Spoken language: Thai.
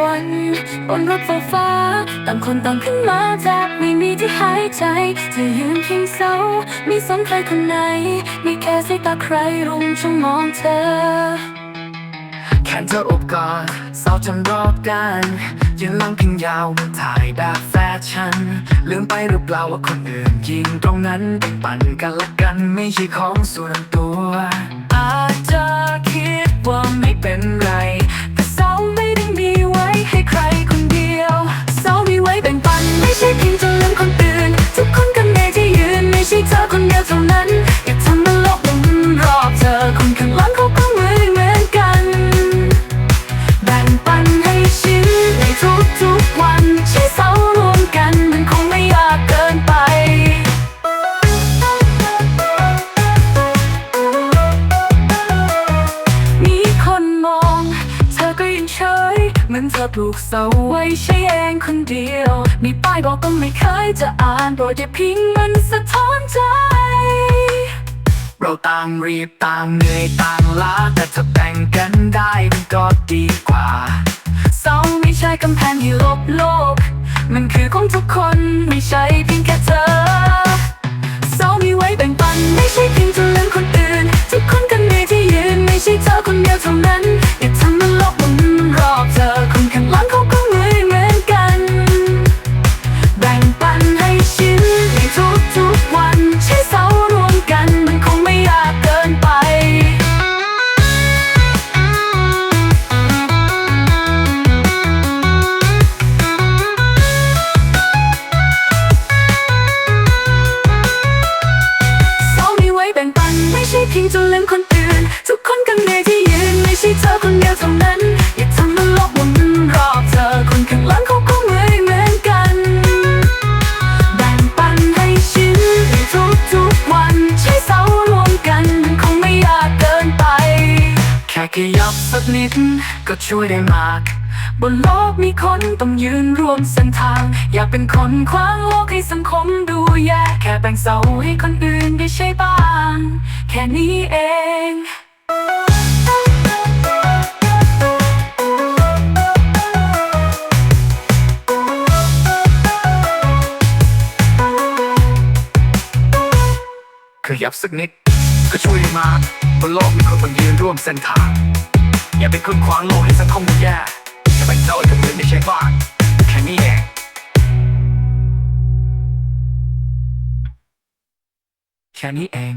วันบนรถไฟฟ้าต่างคนต่างขึ้นมาจากไม่มีที่หายใจเธอยืนเพียงเศร้ามีสนใครคนไหน มีแค่สายตาใครรุมจ้องมองเธอ แขนเธออบกอดเศร้าจนรอบกันยืนลังพิงยาวถ่ายแบบแฟชั่นลืมไปหรือเปล่าว่าคนอื่นยิงตรงนั้นเป็นปั่นกันละกันไม่ใช่ของส่วนตัว อาจจะคิดว่าไม่เป็นไร มือนเธอปลูกเสาไว้ใช้เองคนเดียว มีป้ายบอกก็ไม่เคยจะอ่านโปรดอย่าพิงมันสะท้อนใจ เราต่างรีบต่างเหนื่อยต่างล้าแต่ถ้าแบ่งกันได้มันก็ดีกว่าเสาไม่ใช่กำแพงที่ลบโลก มันคือของทุกคนไม่ใช่เพียง ช่เพียงจะลืมคนอื่น ทุกคนก็มีที่ยืนไม่ใช่เธอคนเดียวเท่านั้น อย่าทำมันโลกหมุนรอบเธอคนข้างหลังเขาก็เหมือนเหมือนกัน แบ่งปันให้ชินในทุกๆวันใช้เสารวมกันมันคงไม่ยากเกินไป แค่ขยับสักนิดก็ช่วยได้มากบนโลกมีคนต้องยืนร่วมเส้นทาง อยากเป็นคนขวางโลกให้สังคมดูแย่แค่แบ่งเสาให้คนอื่นได้ใช้บ้าง ค่นี้เองขยับสักนิด ก็ช่วยมาบนโลกมีคนต้องยืนร่วมเส้นทาง อย่าเป็นคนขวางโลกให้สังคมดูแย่แค่แบ่งเจ้าให้คนอื่นไม่ใช่บ้านแค่นี้เองแค่นี้เอง